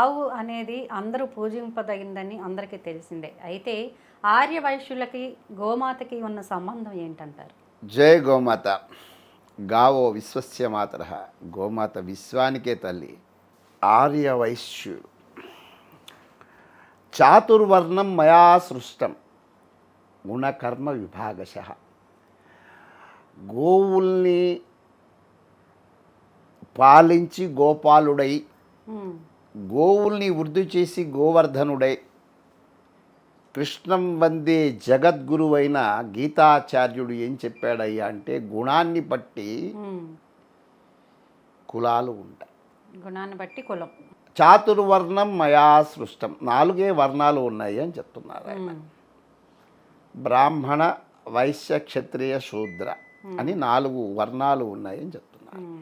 గావు అనేది అందరూ పూజింపదగిందని అందరికీ తెలిసిందే. అయితే ఆర్య వైశ్యులకి గోమాతకి ఉన్న సంబంధం ఏంటంటారు? జయ గోమాత. గావో విశ్వస్య మాతర. గోమాత విశ్వానికే తల్లి. ఆర్య వైశ్యుడు. చాతుర్వర్ణం మయా సృష్టం. గుణకర్మ విభాగశ. గోవుల్ని పాలించి గోపాలుడై గోవుల్ని వృద్ధి చేసి గోవర్ధనుడై కృష్ణం వందే జగద్గురువైన గీతాచార్యుడు ఏం చెప్పాడయ్యా అంటే గుణాన్ని బట్టి. కులాలు ఉంటాయి. గుణాన్ని బట్టి కులం. చాతుర్వర్ణం మయా సృష్టం. నాలుగే వర్ణాలు ఉన్నాయి అని చెప్తున్నారు ఆయన. బ్రాహ్మణ వైశ్య క్షత్రియ శూద్ర అని నాలుగు వర్ణాలు ఉన్నాయి అని చెప్తున్నారు.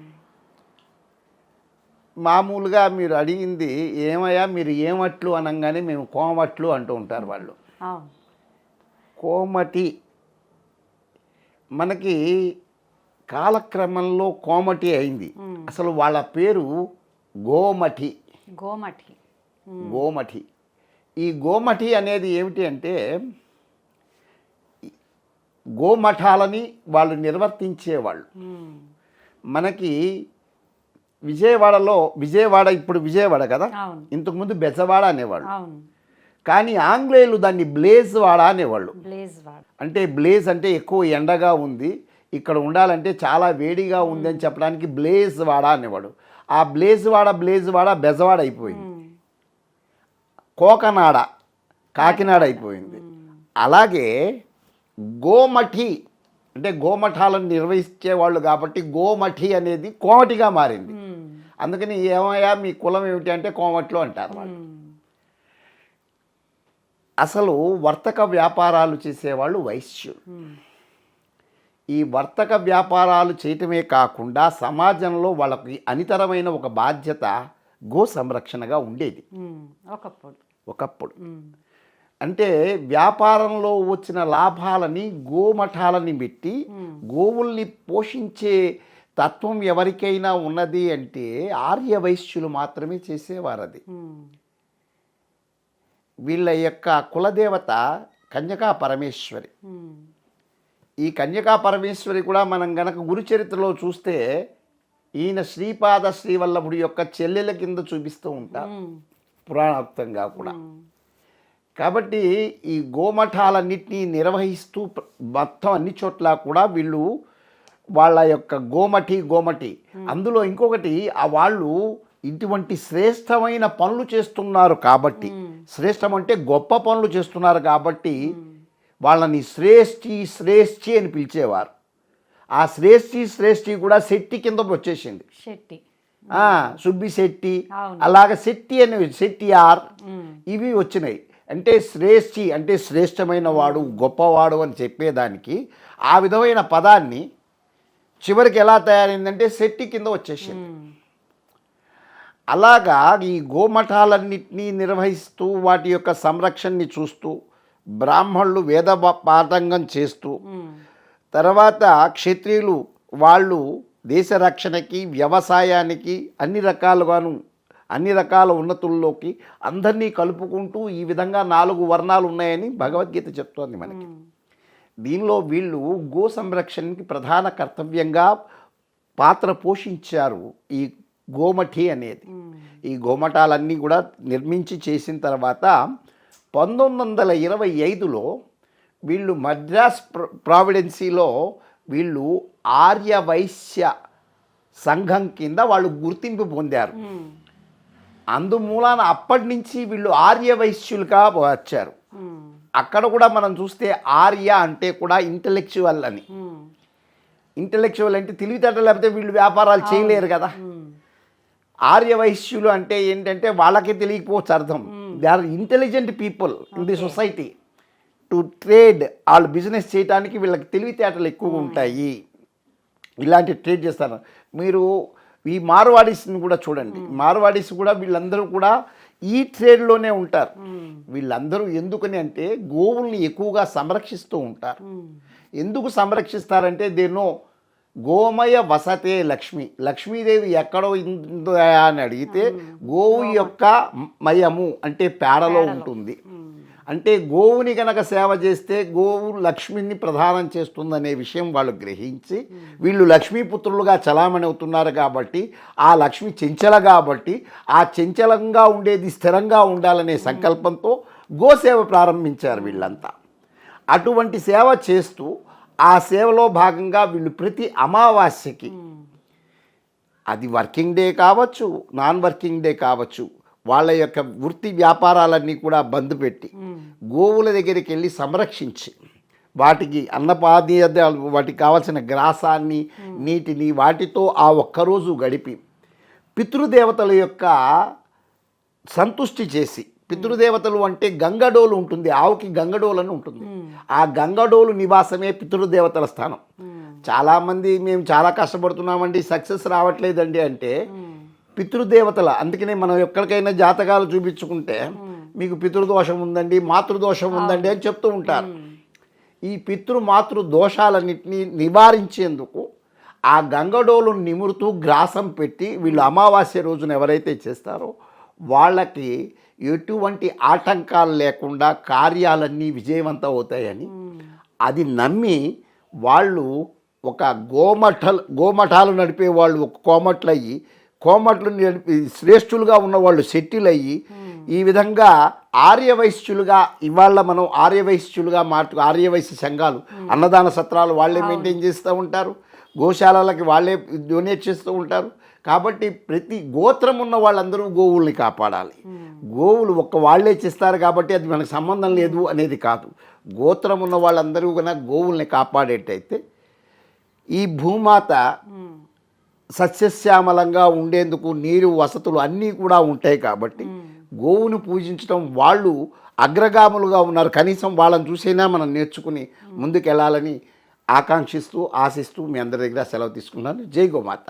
మామూలుగా మీరు అడిగింది ఏమయ్యా మీరు ఏమట్లు అనగానే మేము కోమట్లు అంటూ ఉంటారు వాళ్ళు. కోమటి మనకి కాలక్రమంలో కోమటి అయింది. అసలు వాళ్ళ పేరు గోమఠి గోమఠి ఉమ్, గోమఠి ఈ గోమఠి అనేది ఏమిటి అంటే గోమఠాలని వాళ్ళు నిర్వర్తించేవాళ్ళు. మనకి విజయవాడలో విజయవాడ ఇప్పుడు విజయవాడ కదా? ఇంతకుముందు బెజవాడ అనేవాళ్ళు. కానీ ఆంగ్లేయులు దాన్ని బ్లేజ్ వాడ అనేవాళ్ళు అంటే బ్లేజ్ అంటే ఎక్కువ ఎండగా ఉంది. ఇక్కడ ఉండాలంటే చాలా వేడిగా ఉంది అని చెప్పడానికి బ్లేజ్ వాడ అనేవాడు. ఆ బ్లేజ్ వాడ బ్లేజ్ వాడ బెజవాడ అయిపోయింది. కోకనాడ కాకినాడ అయిపోయింది. అలాగే గోమఠి అంటే గోమఠాలను నిర్వహించే వాళ్ళు కాబట్టి గోమఠి అనేది కోమటిగా మారింది. అందుకని ఏమయ్యా మీ కులం ఏమిటి అంటే కోమట్లు అంటారు వాళ్ళు. అసలు వర్తక వ్యాపారాలు చేసేవాళ్ళు వైశ్యులు. ఈ వర్తక వ్యాపారాలు చేయటమే కాకుండా సమాజంలో వాళ్ళకి అనితరమైన ఒక బాధ్యత గో సంరక్షణగా ఉండేది. ఒకప్పుడు. ఒకప్పుడు. అంటే వ్యాపారంలో వచ్చిన లాభాలని గోమఠాలని పెట్టి గోవుల్ని పోషించే తత్వం ఎవరికైనా ఉన్నది అంటే ఆర్య వైశ్యులు మాత్రమే చేసేవారు అది వీళ్ళ యొక్క కులదేవత కన్యకా పరమేశ్వరి. ఈ కన్యకా పరమేశ్వరి కూడా మనం గనక గురుచరిత్రలో చూస్తే ఈయన శ్రీపాద శ్రీవల్లభుడి యొక్క చెల్లెల కింద చూపిస్తూ ఉంటారు ఉమ్, పురాణోక్తంగా కూడా. కాబట్టి ఈ గోమఠాలన్నింటినీ నిర్వహిస్తూ మొత్తం అన్ని చోట్ల కూడా వీళ్ళు వాళ్ళ యొక్క గోమఠి గోమఠి అందులో ఇంకొకటి ఆ వాళ్ళు ఇటువంటి శ్రేష్టమైన పనులు చేస్తున్నారు కాబట్టి. శ్రేష్టం అంటే గొప్ప పనులు చేస్తున్నారు కాబట్టి వాళ్ళని శ్రేష్ఠి శ్రేష్ఠి అని పిలిచేవారు. ఆ శ్రేష్ఠి శ్రేష్ఠి కూడా శెట్టి కింద వచ్చేసింది. శెట్టి. సుబ్బి శెట్టి. అలాగ శెట్టి అని శెట్టి ఆర్ ఉమ్, ఇవి వచ్చినాయి. అంటే శ్రేష్ఠి అంటే శ్రేష్టమైన వాడు గొప్పవాడు అని చెప్పేదానికి ఆ విధమైన పదాన్ని చివరికి ఎలా తయారైందంటే శెట్టి కింద వచ్చేసింది. అలాగా ఈ గోమఠాలన్నింటినీ నిర్వహిస్తూ వాటి యొక్క సంరక్షణని చూస్తూ బ్రాహ్మణులు వేద పా- పాఠంగం చేస్తూ తర్వాత క్షత్రియులు వాళ్ళు దేశ రక్షణకి వ్యవసాయానికి అన్ని రకాలుగాను అన్ని రకాల ఉన్నతుల్లోకి అందరినీ కలుపుకుంటూ ఈ విధంగా నాలుగు వర్ణాలు ఉన్నాయని భగవద్గీత చెప్తోంది మనకి. దీనిలో వీళ్ళు గో సంరక్షణకి ప్రధాన కర్తవ్యంగా పాత్ర పోషించారు ఈ గోమఠి అనేది. ఈ గోమఠాలన్నీ కూడా నిర్మించి చేసిన తర్వాత పంతొమ్మిది వందల ఇరవై ఐదులో వీళ్ళు మద్రాస్ ప్ర- ప్రావిడెన్సీలో వీళ్ళు ఆర్య వైశ్య సంఘం కింద వాళ్ళు గుర్తింపు పొందారు. అందుమూలాన అప్పటి నుంచి వీళ్ళు ఆర్య వైశ్యులుగా వచ్చారు. అక్కడ కూడా మనం చూస్తే ఆర్య అంటే కూడా ఇంటలెక్చువల్ అని. ఇంటలెక్చువల్ అంటే తెలివితేటలు లేకపోతే వీళ్ళు వ్యాపారాలు చేయలేరు కదా. ఉమ్, ఆర్య వైశ్యులు అంటే ఏంటంటే వాళ్ళకే తెలియకపోవచ్చు అర్థం. They are intelligent people in the society to trade వాళ్ళు బిజినెస్ చేయడానికి వీళ్ళకి తెలివితేటలు ఎక్కువగా ఉంటాయి. ఇలాంటి ట్రేడ్ చేస్తారు. మీరు ఈ మార్వాడీస్ని కూడా చూడండి. మార్వాడీస్ కూడా వీళ్ళందరూ కూడా ఈ ట్రేడ్లోనే ఉంటారు. వీళ్ళందరూ ఎందుకని అంటే గోవుల్ని ఎక్కువగా సంరక్షిస్తూ ఉంటారు. ఎందుకు సంరక్షిస్తారంటే దే నో గోమయ వసతే లక్ష్మి. లక్ష్మీదేవి ఎక్కడో ఉందో అని అడిగితే గోవు యొక్క మయము అంటే పేడలో. ఉంటుంది. అంటే గోవుని గనక సేవ చేస్తే గోవు లక్ష్మిని ప్రదానం చేస్తుందనే విషయం వాళ్ళు గ్రహించి వీళ్ళు లక్ష్మీపుత్రులుగా చలామణి అవుతున్నారు కాబట్టి ఆ లక్ష్మి చెంచల కాబట్టి ఆ చెంచలంగా ఉండేది స్థిరంగా ఉండాలనే సంకల్పంతో గోసేవ ప్రారంభించారు వీళ్ళంతా. అటువంటి సేవ చేస్తూ ఆ సేవలో భాగంగా వీళ్ళు ప్రతి అమావాస్యకి అది వర్కింగ్ డే కావచ్చు నాన్ వర్కింగ్ డే కావచ్చు వాళ్ళ యొక్క వృత్తి వ్యాపారాలన్నీ కూడా బంద్ పెట్టి గోవుల దగ్గరికి వెళ్ళి సంరక్షించి వాటికి అన్నపాదీయాలు వాటికి కావాల్సిన గ్రాసాన్ని నీటిని వాటితో ఆ ఒక్కరోజు గడిపి పితృదేవతల యొక్క సంతుష్టి చేసి పితృదేవతలు అంటే గంగడోలు ఉంటుంది ఆవుకి గంగడోలు అని ఉంటుంది. ఆ గంగడోలు నివాసమే పితృదేవతల స్థానం. చాలామంది మేము చాలా కష్టపడుతున్నామండి సక్సెస్ రావట్లేదండి అంటే పితృదేవతల అందుకనే మనం ఎక్కడికైనా జాతకాలు చూపించుకుంటే మీకు పితృదోషం ఉందండి మాతృదోషం ఉందండి అని చెప్తూ ఉంటారు. ఈ పితృ మాతృ దోషాలన్నింటినీ నివారించేందుకు ఆ గంగడోలు నిమురుతూ గ్రాసం పెట్టి వీళ్ళు అమావాస్య రోజున ఎవరైతే చేస్తారో వాళ్ళకి ఎటువంటి ఆటంకాలు లేకుండా కార్యాలన్నీ విజయవంతం అవుతాయని అది నమ్మి వాళ్ళు ఒక గోమఠల్ గోమఠాలు నడిపే వాళ్ళు ఒక కోమట్లు అయ్యి కోమట్లు శ్రేష్ఠులుగా ఉన్న వాళ్ళు సెటిల్ అయ్యి ఈ విధంగా ఆర్యవైశ్యులుగా ఇవాళ మనం ఆర్యవైశ్యులుగా మార్చు ఆర్యవైశ్య సంఘాలు అన్నదాన సత్రాలు వాళ్ళే మెయింటైన్ చేస్తూ ఉంటారు. గోశాలలకి వాళ్ళే డొనేట్ చేస్తూ ఉంటారు. కాబట్టి ప్రతి గోత్రం ఉన్న వాళ్ళందరూ గోవుల్ని కాపాడాలి. గోవులు ఒక్క వాళ్ళే చేస్తారు కాబట్టి అది మనకు సంబంధం లేదు అనేది కాదు. గోత్రం ఉన్న వాళ్ళందరూ కన్నా గోవుల్ని కాపాడేటైతే ఈ భూమాత సస్యశ్యామలంగా ఉండేందుకు నీరు వసతులు అన్నీ కూడా ఉంటాయి కాబట్టి గోవును పూజించడం వాళ్ళు అగ్రగాములుగా ఉన్నారు. కనీసం వాళ్ళని చూసైనా మనం నేర్చుకుని ముందుకెళ్ళాలని ఆకాంక్షిస్తూ ఆశిస్తూ మీ అందరి దగ్గర సెలవు తీసుకున్నాను. జై గోమాత.